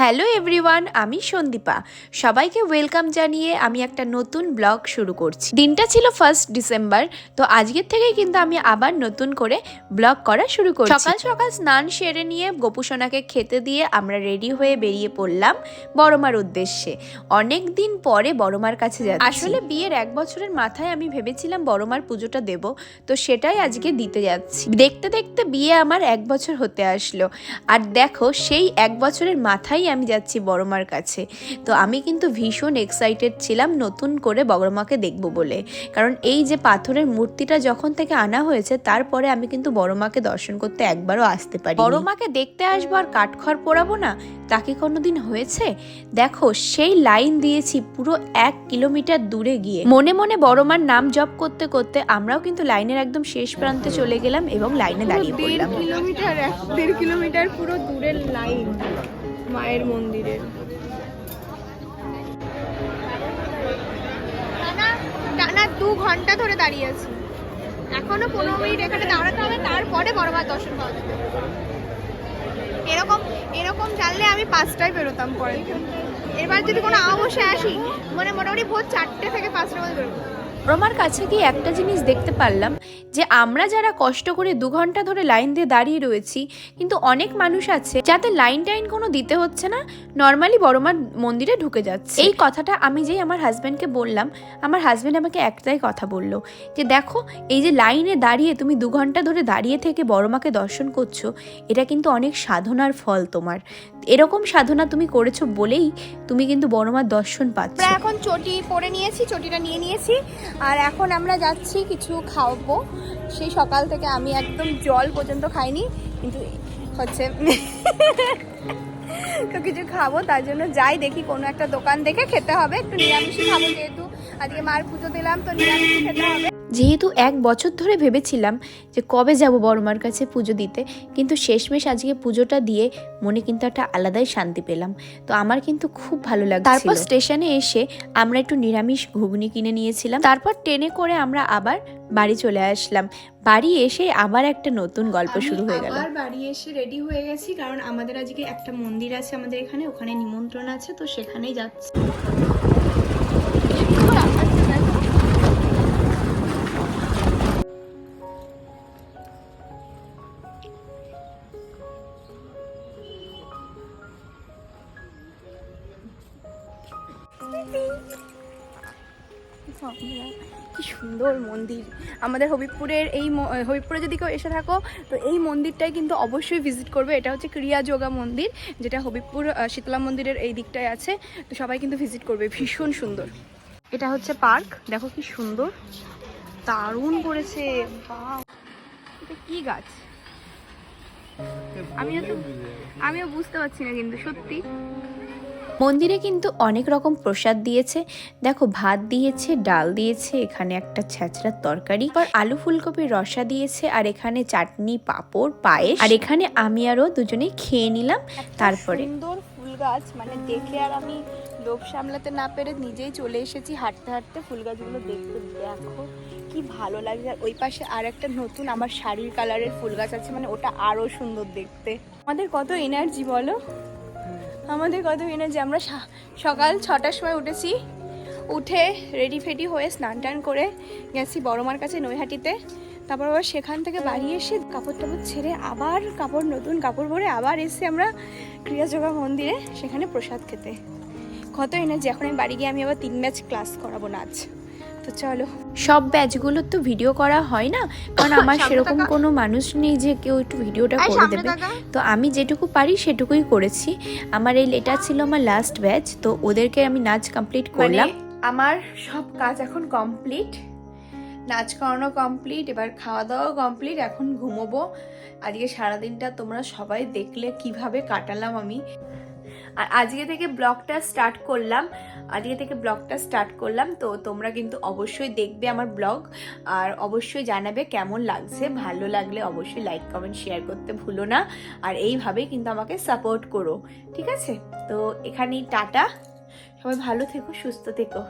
Hello everyone, আমি সন্দীপা। সবাইকে welcome জানিয়ে আমি একটা নতুন ব্লগ শুরু করছি। দিনটা ছিল ফার্স্ট ডিসেম্বর তো আজকের থেকেই কিন্তু আমি আবার নতুন করে ব্লগ করা শুরু করছি। সকাল সকাল স্নান সেরে নিয়ে গোপুসোনাকে খেতে দিয়ে আমরা রেডি হয়ে বেরিয়ে পড়লাম বড়মার উদ্দেশ্যে। অনেক দিন পরে বড়মার কাছে যাচ্ছি। আসলে বিয়ের এক বছরের মাথায় আমি ভেবেছিলাম বড়মার পুজোটা দেব, তো সেটাই আজকে দিতে যাচ্ছি। দেখতে দেখতে বিয়ে আমার এক বছর হতে আসলো। আর দেখো সেই এক বছরের মাথায় আমি যাচ্ছি বড়মার কাছে। তো আমি কিন্তু ভীষণ এক্সাইটেড ছিলাম নতুন করে বড়মাকে দেখব বলে। কারণ এই যে পাথরের মূর্তিটা যখন থেকে আনা হয়েছে তারপরে আমি কিন্তু বড়মাকে দর্শন করতে একবারও আসতে পারি বড়মাকে দেখতে আসব আর কাঠখড় পোড়াবো না? তাকে কোনোদিন হয়েছে? দেখো সেই লাইন দিয়েছি পুরো এক কিলোমিটার দূরে গিয়ে। মনে মনে বড়মার নাম জপ করতে করতে আমরাও কিন্তু লাইনের একদম শেষ প্রান্তে চলে গেলাম এবং লাইনে দাঁড়িয়ে পড়লাম। কিলোমিটার এক দেড় কিলোমিটার পুরো দূরের লাইন। মায়ের মন্দিরের টানা দু ঘণ্টা ধরে দাঁড়িয়ে আছি। এখনও পনেরো মিনিট এখানে দাঁড়াতে হবে, তারপরে বড়বার দর্শন পাওয়া যাবে। এরকম এরকম জানলে আমি পাঁচটায় বেরোতাম পরে এবার যদি কোনো আবশ্যে আসি মানে মোটামুটি ভোর চারটে থেকে পাঁচটা মধ্যে বেরোবো। রমার কাছে গিয়ে একটা জিনিস দেখতে পারলাম, যে আমরা যারা কষ্ট করে দু ঘণ্টা ধরে লাইন দিয়ে দাঁড়িয়ে রয়েছি, কিন্তু অনেক মানুষ আছে যাতে লাইন টাইন কোনো দিতে হচ্ছে না, নর্মালি বড়মার মন্দিরে ঢুকে যাচ্ছে। এই কথাটা আমি যেই আমার হাজব্যান্ডকে বললাম, আমার হাজব্যান্ড আমাকে একটাই কথা বলল, যে দেখো, এই যে লাইনে দাঁড়িয়ে তুমি দু ঘণ্টা ধরে দাঁড়িয়ে থেকে বড়মাকে দর্শন করছ, এটা কিন্তু অনেক সাধনার ফল তোমার। এরকম সাধনা তুমি করেছ বলেই তুমি কিন্তু বড়মার দর্শন পাচ্ছ। এখন চটি পরে নিয়েছি, চটিটা নিয়ে নিয়েছি। আর এখন আমরা যাচ্ছি কিছু খাওয়াবো। সেই সকাল থেকে আমি একদম জল পর্যন্ত খাইনি, কিন্তু হচ্ছে তো কিছু খাব, তার জন্য যাই দেখি কোনো একটা দোকান দেখে খেতে হবে। একটু নিরামিষই খাব যেহেতু আজকে মার পুজো দিলাম, তো নিরামিষ খেতে হবে। যেহেতু এক বছর ধরে ভেবেছিলাম যে কবে যাব বড়মার কাছে পুজো দিতে কিন্তু শেষমেশ আজকে পুজোটা দিয়ে মনে কিন্তু একটা আলাদাই শান্তি পেলাম। তো আমার কিন্তু খুব ভালো লাগছে তারপর স্টেশনে এসে আমরা একটু নিরামিষ ঘুগনি কিনে নিয়েছিলাম। তারপর ট্রেনে করে আমরা আবার বাড়ি চলে আসলাম। বাড়ি এসে আবার একটা নতুন গল্প শুরু হয়ে গেল। আবার বাড়ি এসে রেডি হয়ে গেছি কারণ আমাদের আজকে একটা মন্দির আছে আমাদের এখানে ওখানে নিমন্ত্রণ আছে তো সেখানেই যাচ্ছি। কি সুন্দর মন্দির। আমাদের হবিবপুরের এই হবিবপুরে যদি কেউ এসে থাকো তো এই মন্দিরটাই কিন্তু অবশ্যই ভিজিট করবে। এটা হচ্ছে ক্রিয়া যোগা মন্দির যেটা হবিবপুর শীতলা মন্দিরের এই দিকটায় আছে। তো সবাই কিন্তু ভিজিট করবে ভীষণ সুন্দর। এটা হচ্ছে পার্ক দেখো কি সুন্দর। দারুণ করেছে এটা কি গাছ? আমিও তো আমিও বুঝতে পারছি না কিন্তু সত্যি। মন্দিরে কিন্তু অনেক রকম প্রসাদ দিয়েছে। দেখো ভাত দিয়েছে ডাল দিয়েছে এখানে একটা ছ্যাঁচড়ার তরকারি আর আলু ফুলকপির রসা দিয়েছে আর এখানে চাটনি পাঁপড় পায়েস আর এখানে আমি আরও দুজনেই খেয়ে নিলাম। তারপরে সুন্দর ফুল গাছ মানে দেখে আর আমি লোভ সামলাতে না পেরে নিজেই চলে এসেছি হাঁটতে হাঁটতে ফুল গাছগুলো দেখতে। দেখো কি ভালো লাগছে। আর ওই পাশে আর একটা নতুন আমার শাড়ির কালারের ফুল গাছ আছে মানে ওটা আরও সুন্দর দেখতে। আমাদের কত এনার্জি বলো? আমাদের কত যে আমরা সকাল ছটার সময় উঠেছি, উঠে রেডি ফেডি হয়ে স্নান টান করে গেছি বড়মার কাছে নৈহাটিতে। তারপর আবার সেখান থেকে বাড়ি এসে কাপড় টাপড় ছেড়ে আবার কাপড়, নতুন কাপড় পরে আবার এসে আমরা ক্রিয়াযোগা মন্দিরে সেখানে প্রসাদ খেতে। কত এনার্জি এখন আমি বাড়ি গিয়ে আমি আবার তিন ম্যাচ ক্লাস করাবো নাচ তো চলো। সব ব্যাচগুলোর তো ভিডিও করা হয় না কারণ আমার সেরকম কোনো মানুষ নেই যে কেউ একটু ভিডিওটা করে দেবে। তো আমি যেটুকু পারি সেটুকুই করেছি। আমার এই এটা ছিল আমার লাস্ট ব্যাচ তো ওদেরকে আমি নাচ কমপ্লিট করলাম। মানে আমার সব কাজ এখন কমপ্লিট নাচ করানো কমপ্লিট এবার খাওয়া দাওয়া কমপ্লিট এখন ঘুমোবো। আজকে সারাদিনটা তোমরা সবাই দেখলে কীভাবে কাটালাম আমি। আর আজকে থেকে ব্লগটা স্টার্ট করলাম। আজকে থেকে ব্লগটা স্টার্ট করলাম। তো তোমরা কিন্তু অবশ্যই দেখবে আমার ব্লগ। আর অবশ্যই জানাবে কেমন লাগছে। ভালো লাগলে অবশ্যই লাইক কমেন্ট শেয়ার করতে ভুলো না। আর এইভাবেই কিন্তু আমাকে সাপোর্ট করো। ঠিক আছে? তো এখানেই টাটা। সবাই ভালো থেকো, সুস্থ থেকো।